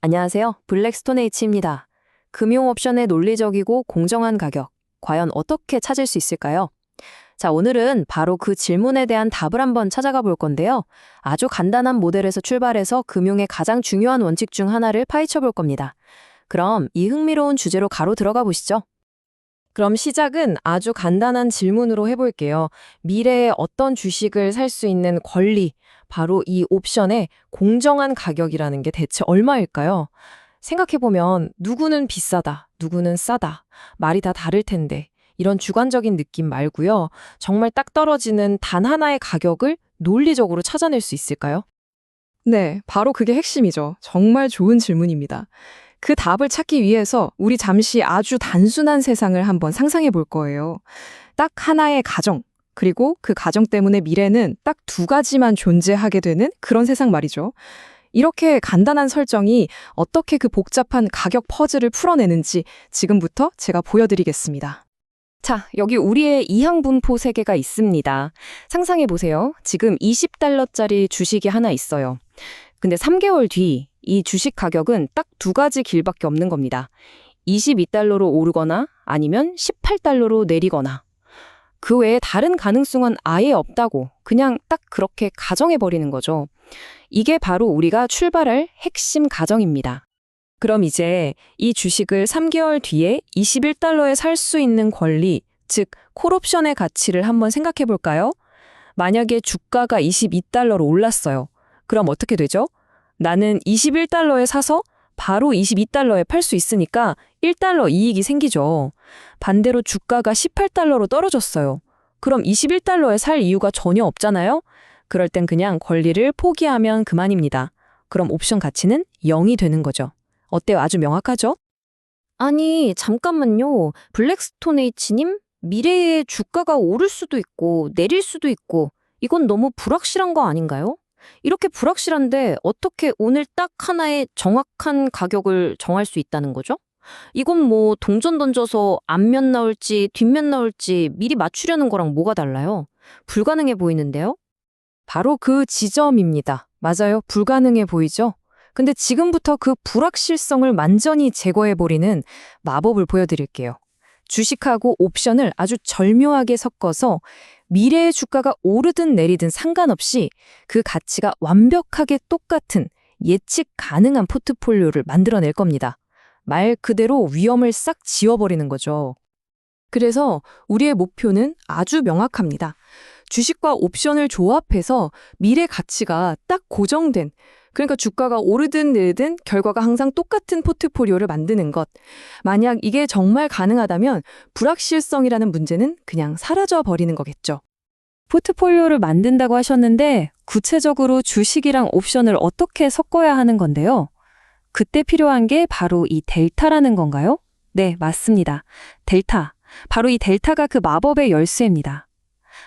안녕하세요. 블랙스톤 H입니다. 금융 옵션의 논리적이고 공정한 가격, 과연 어떻게 찾을 수 있을까요? 자, 오늘은 바로 그 질문에 대한 답을 한번 찾아가 볼 건데요. 아주 간단한 모델에서 출발해서 금융의 가장 중요한 원칙 중 하나를 파헤쳐 볼 겁니다. 그럼 이 흥미로운 주제로 가로 들어가 보시죠. 그럼 시작은 아주 간단한 질문으로 해볼게요. 미래에 어떤 주식을 살 수 있는 권리, 바로 이 옵션의 공정한 가격이라는 게 대체 얼마일까요? 생각해보면 누구는 비싸다, 누구는 싸다, 말이 다 다를 텐데 이런 주관적인 느낌 말고요. 정말 딱 떨어지는 단 하나의 가격을 논리적으로 찾아낼 수 있을까요? 네, 바로 그게 핵심이죠. 정말 좋은 질문입니다. 그 답을 찾기 위해서 우리 잠시 아주 단순한 세상을 한번 상상해 볼 거예요. 딱 하나의 가정, 그리고 그 가정 때문에 미래는 딱 두 가지만 존재하게 되는 그런 세상 말이죠. 이렇게 간단한 설정이 어떻게 그 복잡한 가격 퍼즐을 풀어내는지 지금부터 제가 보여드리겠습니다. 자, 여기 우리의 이항분포 세계가 있습니다. 상상해 보세요. 지금 20달러짜리 주식이 하나 있어요. 근데 3개월 뒤 이 주식 가격은 딱 두 가지 길밖에 없는 겁니다. 22달러로 오르거나 아니면 18달러로 내리거나. 그 외에 다른 가능성은 아예 없다고 그냥 딱 그렇게 가정해 버리는 거죠. 이게 바로 우리가 출발할 핵심 가정입니다. 그럼 이제 이 주식을 3개월 뒤에 21달러에 살 수 있는 권리, 즉 콜옵션의 가치를 한번 생각해 볼까요? 만약에 주가가 22달러로 올랐어요. 그럼 어떻게 되죠? 나는 21달러에 사서 바로 22달러에 팔 수 있으니까 1달러 이익이 생기죠. 반대로 주가가 18달러로 떨어졌어요. 그럼 21달러에 살 이유가 전혀 없잖아요? 그럴 땐 그냥 권리를 포기하면 그만입니다. 그럼 옵션 가치는 0이 되는 거죠. 어때요? 아주 명확하죠? 아니, 잠깐만요. 블랙스톤 H님, 미래에 주가가 오를 수도 있고 내릴 수도 있고 이건 너무 불확실한 거 아닌가요? 이렇게 불확실한데 어떻게 오늘 딱 하나의 정확한 가격을 정할 수 있다는 거죠? 이건 뭐 동전 던져서 앞면 나올지 뒷면 나올지 미리 맞추려는 거랑 뭐가 달라요? 불가능해 보이는데요? 바로 그 지점입니다. 맞아요. 불가능해 보이죠? 근데 지금부터 그 불확실성을 완전히 제거해버리는 마법을 보여드릴게요. 주식하고 옵션을 아주 절묘하게 섞어서 미래의 주가가 오르든 내리든 상관없이 그 가치가 완벽하게 똑같은 예측 가능한 포트폴리오를 만들어낼 겁니다. 말 그대로 위험을 싹 지워버리는 거죠. 그래서 우리의 목표는 아주 명확합니다. 주식과 옵션을 조합해서 미래 가치가 딱 고정된 그러니까 주가가 오르든 내리든 결과가 항상 똑같은 포트폴리오를 만드는 것. 만약 이게 정말 가능하다면 불확실성이라는 문제는 그냥 사라져 버리는 거겠죠. 포트폴리오를 만든다고 하셨는데 구체적으로 주식이랑 옵션을 어떻게 섞어야 하는 건데요? 그때 필요한 게 바로 이 델타라는 건가요? 네, 맞습니다. 델타. 바로 이 델타가 그 마법의 열쇠입니다.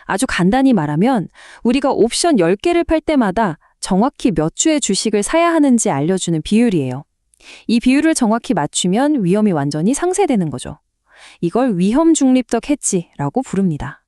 아주 간단히 말하면 우리가 옵션 10개를 팔 때마다 정확히 몇 주의 주식을 사야 하는지 알려주는 비율이에요. 이 비율을 정확히 맞추면 위험이 완전히 상쇄되는 거죠. 이걸 위험 중립적 해지라고 부릅니다.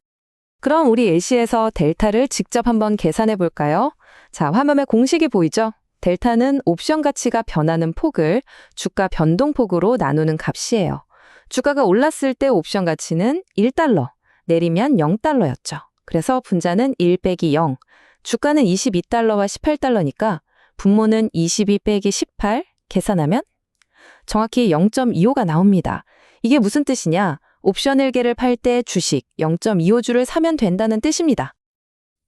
그럼 우리 예시에서 델타를 직접 한번 계산해 볼까요? 자, 화면에 공식이 보이죠? 델타는 옵션 가치가 변하는 폭을 주가 변동폭으로 나누는 값이에요. 주가가 올랐을 때 옵션 가치는 1달러, 내리면 0달러였죠. 그래서 분자는 1 빼기 0, 주가는 22달러와 18달러니까 분모는 22 빼기 18 계산하면 정확히 0.25가 나옵니다. 이게 무슨 뜻이냐? 옵션 1개를 팔 때 주식 0.25주를 사면 된다는 뜻입니다.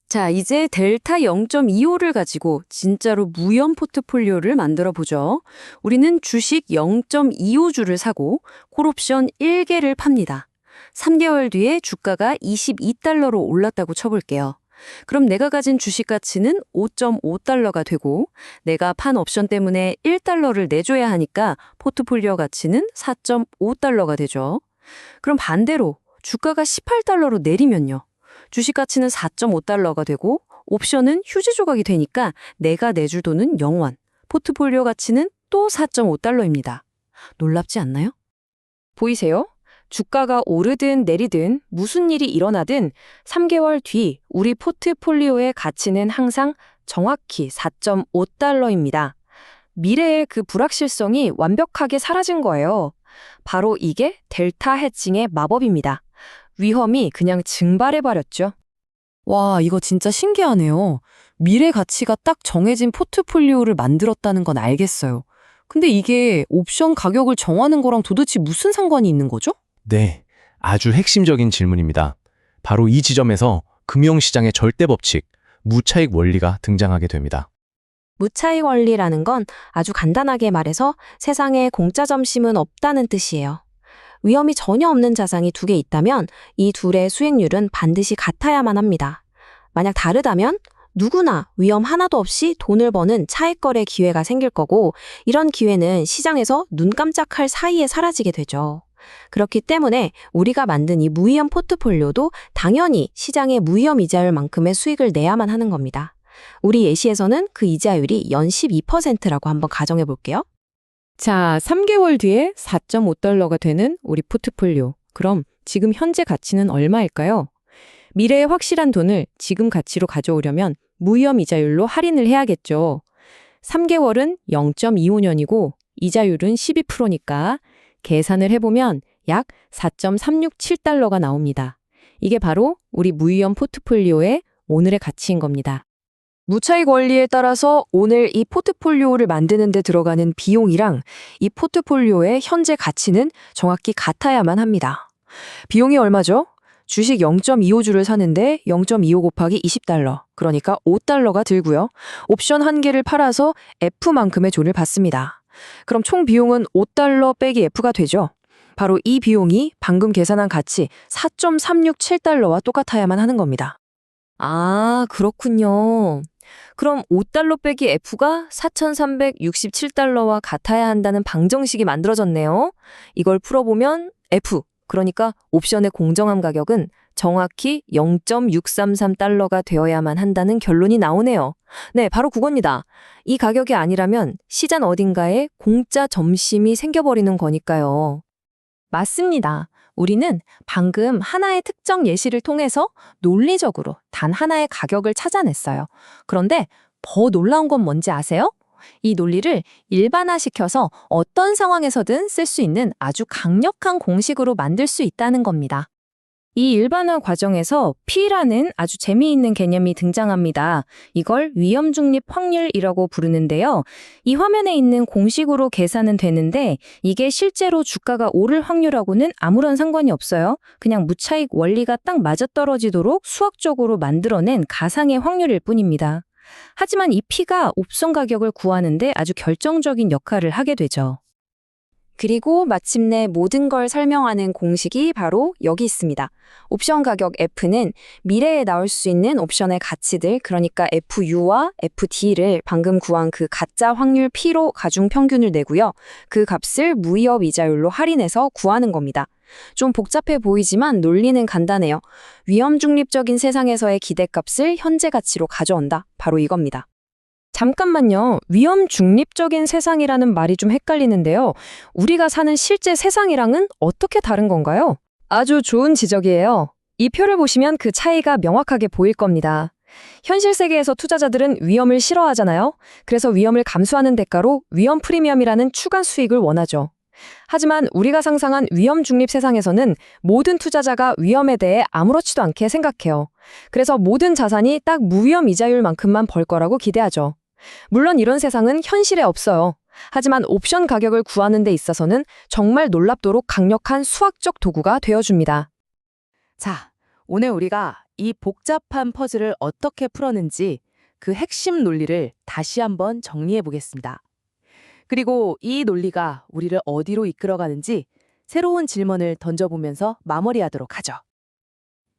자, 이제 델타 0.25를 가지고 진짜로 무염 포트폴리오를 만들어 보죠. 우리는 주식 0.25주를 사고 콜옵션 1개를 팝니다. 3개월 뒤에 주가가 22달러로 올랐다고 쳐볼게요. 그럼 내가 가진 주식 가치는 5.5달러가 되고 내가 판 옵션 때문에 1달러를 내줘야 하니까 포트폴리오 가치는 4.5달러가 되죠. 그럼 반대로 주가가 18달러로 내리면요. 주식 가치는 4.5달러가 되고 옵션은 휴지 조각이 되니까 내가 내줄 돈은 0원, 포트폴리오 가치는 또 4.5달러입니다. 놀랍지 않나요? 보이세요? 주가가 오르든 내리든 무슨 일이 일어나든 3개월 뒤 우리 포트폴리오의 가치는 항상 정확히 4.5달러입니다. 미래의 그 불확실성이 완벽하게 사라진 거예요. 바로 이게 델타 해칭의 마법입니다. 위험이 그냥 증발해버렸죠. 와, 이거 진짜 신기하네요. 미래 가치가 딱 정해진 포트폴리오를 만들었다는 건 알겠어요. 근데 이게 옵션 가격을 정하는 거랑 도대체 무슨 상관이 있는 거죠? 네, 아주 핵심적인 질문입니다. 바로 이 지점에서 금융시장의 절대 법칙, 무차익 원리가 등장하게 됩니다. 무차익 원리라는 건 아주 간단하게 말해서 세상에 공짜 점심은 없다는 뜻이에요. 위험이 전혀 없는 자산이 두 개 있다면 이 둘의 수익률은 반드시 같아야만 합니다. 만약 다르다면 누구나 위험 하나도 없이 돈을 버는 차익 거래 기회가 생길 거고 이런 기회는 시장에서 눈 깜짝할 사이에 사라지게 되죠. 그렇기 때문에 우리가 만든 이 무위험 포트폴리오도 당연히 시장의 무위험 이자율만큼의 수익을 내야만 하는 겁니다. 우리 예시에서는 그 이자율이 연 12%라고 한번 가정해 볼게요. 자, 3개월 뒤에 4.5달러가 되는 우리 포트폴리오. 그럼 지금 현재 가치는 얼마일까요? 미래의 확실한 돈을 지금 가치로 가져오려면 무위험 이자율로 할인을 해야겠죠. 3개월은 0.25년이고 이자율은 12%니까 계산을 해보면 약 4.367달러가 나옵니다. 이게 바로 우리 무위험 포트폴리오의 오늘의 가치인 겁니다. 무차익 원리에 따라서 오늘 이 포트폴리오를 만드는 데 들어가는 비용이랑 이 포트폴리오의 현재 가치는 정확히 같아야만 합니다. 비용이 얼마죠? 주식 0.25주를 사는데 0.25 곱하기 20달러, 그러니까 5달러가 들고요. 옵션 한 개를 팔아서 F만큼의 돈을 받습니다. 그럼 총 비용은 5달러 빼기 F가 되죠. 바로 이 비용이 방금 계산한 가치 4.367달러와 똑같아야만 하는 겁니다. 아, 그렇군요. 그럼 5달러 빼기 F가 4,367달러와 같아야 한다는 방정식이 만들어졌네요. 이걸 풀어보면 F, 그러니까 옵션의 공정함 가격은 정확히 0.633달러가 되어야만 한다는 결론이 나오네요. 네, 바로 그겁니다. 이 가격이 아니라면 시장 어딘가에 공짜 점심이 생겨버리는 거니까요. 맞습니다. 우리는 방금 하나의 특정 예시를 통해서 논리적으로 단 하나의 가격을 찾아냈어요. 그런데 더 놀라운 건 뭔지 아세요? 이 논리를 일반화시켜서 어떤 상황에서든 쓸 수 있는 아주 강력한 공식으로 만들 수 있다는 겁니다. 이 일반화 과정에서 P라는 아주 재미있는 개념이 등장합니다. 이걸 위험 중립 확률이라고 부르는데요. 이 화면에 있는 공식으로 계산은 되는데 이게 실제로 주가가 오를 확률하고는 아무런 상관이 없어요. 그냥 무차익 원리가 딱 맞아떨어지도록 수학적으로 만들어낸 가상의 확률일 뿐입니다. 하지만 이 P가 옵션 가격을 구하는데 아주 결정적인 역할을 하게 되죠. 그리고 마침내 모든 걸 설명하는 공식이 바로 여기 있습니다. 옵션 가격 F는 미래에 나올 수 있는 옵션의 가치들, 그러니까 FU와 FD를 방금 구한 그 가짜 확률 P로 가중 평균을 내고요. 그 값을 무위험 이자율로 할인해서 구하는 겁니다. 좀 복잡해 보이지만 논리는 간단해요. 위험 중립적인 세상에서의 기대값을 현재 가치로 가져온다. 바로 이겁니다. 잠깐만요. 위험 중립적인 세상이라는 말이 좀 헷갈리는데요. 우리가 사는 실제 세상이랑은 어떻게 다른 건가요? 아주 좋은 지적이에요. 이 표를 보시면 그 차이가 명확하게 보일 겁니다. 현실 세계에서 투자자들은 위험을 싫어하잖아요. 그래서 위험을 감수하는 대가로 위험 프리미엄이라는 추가 수익을 원하죠. 하지만 우리가 상상한 위험 중립 세상에서는 모든 투자자가 위험에 대해 아무렇지도 않게 생각해요. 그래서 모든 자산이 딱 무위험 이자율만큼만 벌 거라고 기대하죠. 물론 이런 세상은 현실에 없어요. 하지만 옵션 가격을 구하는 데 있어서는 정말 놀랍도록 강력한 수학적 도구가 되어줍니다. 자, 오늘 우리가 이 복잡한 퍼즐을 어떻게 풀었는지 그 핵심 논리를 다시 한번 정리해 보겠습니다. 그리고 이 논리가 우리를 어디로 이끌어가는지 새로운 질문을 던져보면서 마무리하도록 하죠.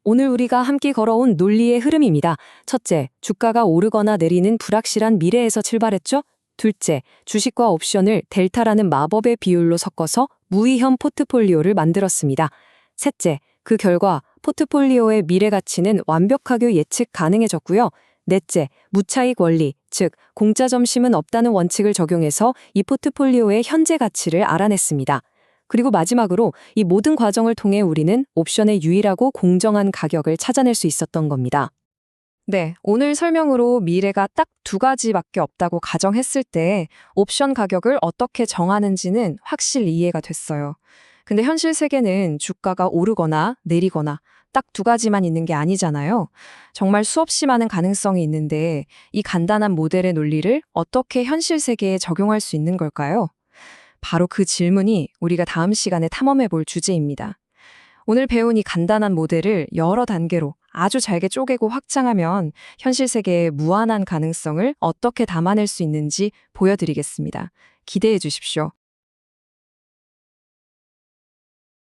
오늘 우리가 함께 걸어온 논리의 흐름입니다. 첫째, 주가가 오르거나 내리는 불확실한 미래에서 출발했죠? 둘째, 주식과 옵션을 델타라는 마법의 비율로 섞어서 무위험 포트폴리오를 만들었습니다. 셋째, 그 결과 포트폴리오의 미래 가치는 완벽하게 예측 가능해졌고요. 넷째, 무차익 원리, 즉 공짜 점심은 없다는 원칙을 적용해서 이 포트폴리오의 현재 가치를 알아냈습니다. 그리고 마지막으로 이 모든 과정을 통해 우리는 옵션의 유일하고 공정한 가격을 찾아낼 수 있었던 겁니다. 네, 오늘 설명으로 미래가 딱 두 가지밖에 없다고 가정했을 때 옵션 가격을 어떻게 정하는지는 확실히 이해가 됐어요. 근데 현실 세계는 주가가 오르거나 내리거나 딱 두 가지만 있는 게 아니잖아요. 정말 수없이 많은 가능성이 있는데 이 간단한 모델의 논리를 어떻게 현실 세계에 적용할 수 있는 걸까요? 바로 그 질문이 우리가 다음 시간에 탐험해 볼 주제입니다. 오늘 배운 이 간단한 모델을 여러 단계로 아주 잘게 쪼개고 확장하면 현실 세계의 무한한 가능성을 어떻게 담아낼 수 있는지 보여드리겠습니다. 기대해 주십시오.